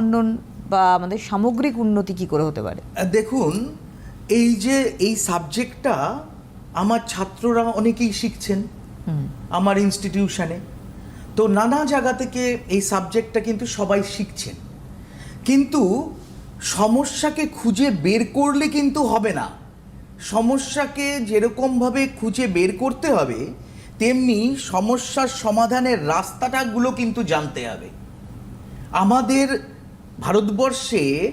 উন্নয়ন বা আমাদের সামগ্রিক উন্নতি কি করে হতে পারে? দেখুন এই যে এই সাবজেক্টটা আমার ছাত্ররা অনেকেই শিখছেন আমার ইনস্টিটিউশনে তো নানা জায়গা থেকে এই সাবজেক্টটা কিন্তু সবাই শিখছেন। কিন্তু সমস্যাকে খুঁজে বের করলে কিন্তু হবে না। সমস্যাকে যেরকমভাবে খুঁজে বের করতে হবে তেমনি সমস্যার সমাধানের রাস্তাটাগুলো কিন্তু জানতে হবে। আমাদের ভারতবর্ষে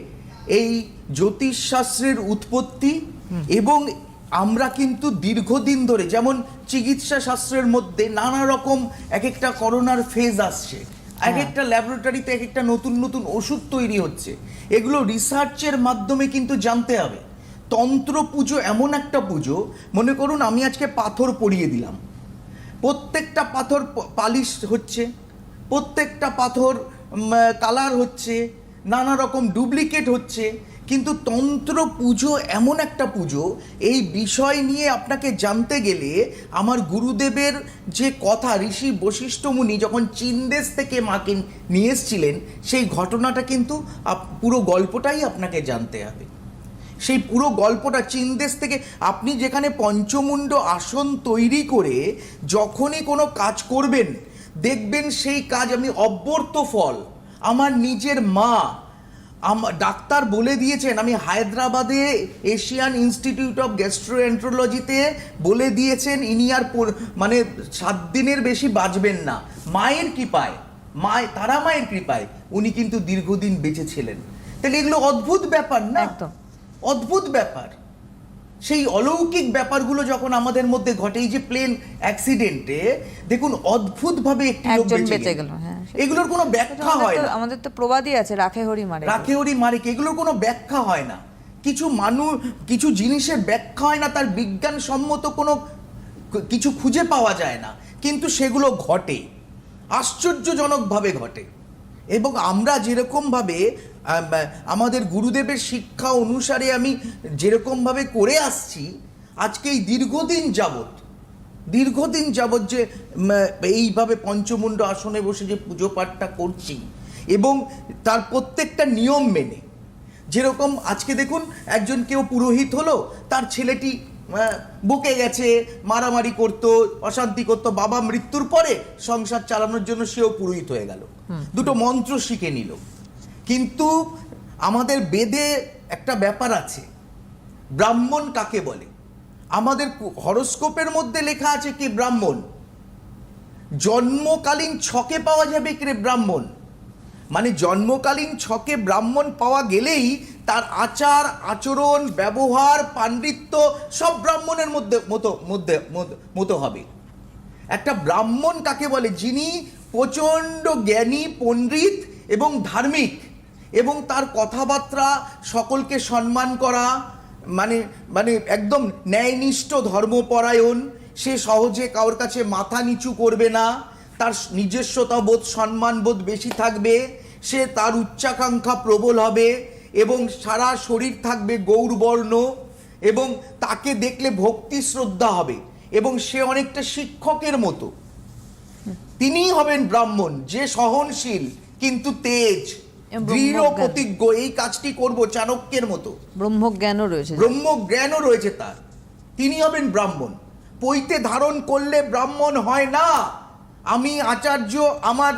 এই জ্যোতিষশাস্ত্রের উৎপত্তি এবং আমরা কিন্তু দীর্ঘদিন ধরে যেমন চিকিৎসা শাস্ত্রের মধ্যে নানা রকম এক একটা করোনার ফেজ আসছে এক একটা ল্যাবরেটরিতে এক একটা নতুন নতুন ওষুধ তৈরি হচ্ছে এগুলো রিসার্চের মাধ্যমে কিন্তু জানতে হবে। তন্ত্র পুজো এমন একটা পুজো মনে করুন আমি আজকে পাথর পরিয়ে দিলাম। প্রত্যেকটা পাথর পালিশ হচ্ছে প্রত্যেকটা পাথর কালার হচ্ছে নানা রকম ডুপ্লিকেট হচ্ছে, কিন্তু তন্ত্র পুজো এমন একটা পুজো, এই বিষয় নিয়ে আপনাকে জানতে গেলে আমার গুরুদেবের যে কথা, ঋষি বশিষ্ঠ মুনি যখন চীন দেশ থেকে মাকে নিয়ে এসছিলেন, সেই ঘটনাটা কিন্তু পুরো গল্পটাই আপনাকে জানতে হবে। সেই পুরো গল্পটা চীন দেশ থেকে আপনি যেখানে পঞ্চমুণ্ড আসন তৈরি করে যখনই কোনো কাজ করবেন, দেখবেন সেই কাজ আমি অব্যর্থ ফল। আমার নিজের মা আমার ডাক্তার বলে দিয়েছেন আমি হায়দ্রাবাদে এশিয়ান ইনস্টিটিউট অফ গ্যাস্ট্রোএন্ট্রোলজিতে বলে দিয়েছেন ইনি আর মানে সাত দিনের বেশি বাঁচবেন না। মায়ের কৃপায় মায় তারা মায়ের কৃপায় উনি কিন্তু দীর্ঘদিন বেঁচে ছিলেন। তাহলে এগুলো অদ্ভুত ব্যাপার না। অদ্ভুত ব্যাপার। সেই অলৌকিক ব্যাপারগুলো যখন আমাদের মধ্যে ঘটে এই যে প্লেন অ্যাক্সিডেন্টে দেখুন অদ্ভুতভাবে একটি লোক বেঁচে গেল। হ্যাঁ, এগুলোর কোনো ব্যাখ্যা হয় না। আমাদের তো প্রবাদই আছে রাখে হরি মারে। রাখে ওরি মারে এগুলোর কোনো ব্যাখ্যা হয় না। কিছু মানুষ কিছু জিনিসের ব্যাখ্যা হয় না তার বিজ্ঞানসম্মত কোনো কিছু খুঁজে পাওয়া যায় না। কিন্তু সেগুলো ঘটে আশ্চর্যজনকভাবে ঘটে। এবং আমরা যেরকমভাবে আমাদের গুরুদেবের শিক্ষা অনুসারে আমি যেরকমভাবে করে আসছি আজকে এই দীর্ঘদিন যাবৎ দীর্ঘদিন যাবৎ যে এইভাবে পঞ্চমুণ্ড আসনে বসে যে পুজো পাঠটা করছি এবং তার প্রত্যেকটা নিয়ম মেনে যেরকম আজকে দেখুন একজন কেউ পুরোহিত হলো তার ছেলেটি বকে গেছে মারামারি করতো অশান্তি করতো বাবা মৃত্যুর পরে সংসার চালানোর জন্য সেও পুরোহিত হয়ে গেল। দুটো মন্ত্র শিখে নিল। কিন্তু আমাদের বেদে একটা ব্যাপার আছে। ব্রাহ্মণ কাকে বলে? আমাদের হরস্কোপের মধ্যে লেখা আছে কি ব্রাহ্মণ? জন্মকালীন ছকে পাওয়া যাবে কি ব্রাহ্মণ? মানে জন্মকালীন ছকে ব্রাহ্মণ পাওয়া গেলেই তার আচার, আচরণ, ব্যবহার, পাণ্ডিত্য সব ব্রাহ্মণের মধ্যে, মতো মধ্যে- মতো হবে। একটা ব্রাহ্মণ কাকে বলে? যিনি প্রচণ্ড জ্ঞানী, পণ্ডিত এবং ধার্মিক। এবং তার কথাবার্তা, সকলকে সম্মান করা মানে মানে একদম ন্যায়নিষ্ঠ ধর্মপরায়ণ, সে সহজে কারোর কাছে মাথা নিচু করবে না, তার নিজস্বতা বোধ সম্মান বোধ বেশি থাকবে, সে তার উচ্চাকাঙ্ক্ষা প্রবল হবে এবং সারা শরীর থাকবে গৌরবর্ণ এবং তাকে দেখলে ভক্তি শ্রদ্ধা হবে এবং সে অনেকটা শিক্ষকের মতো। তিনিই হবেন ব্রাহ্মণ, যে সহনশীল, কিন্তু তেজ। দৃঢ় প্রতিজ্ঞ এই কাজটি করব চাণক্যের মতো। ব্রহ্মজ্ঞানও রয়েছে। ব্রহ্ম জ্ঞানও রয়েছে তার। তিনি হবেন ব্রাহ্মণ। পৈতে ধারণ করলে ব্রাহ্মণ হয় না। আমি আচার্য আমার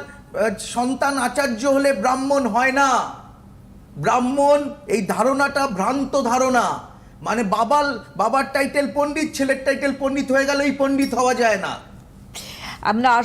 সন্তান আচার্য হলে ব্রাহ্মণ হয় না। ব্রাহ্মণ এই ধারণাটা ভ্রান্ত ধারণা। মানে বাবার বাবার টাইটেল পণ্ডিত ছেলের টাইটেল পণ্ডিত হয়ে গেল এই পণ্ডিত হওয়া যায় না। আমরা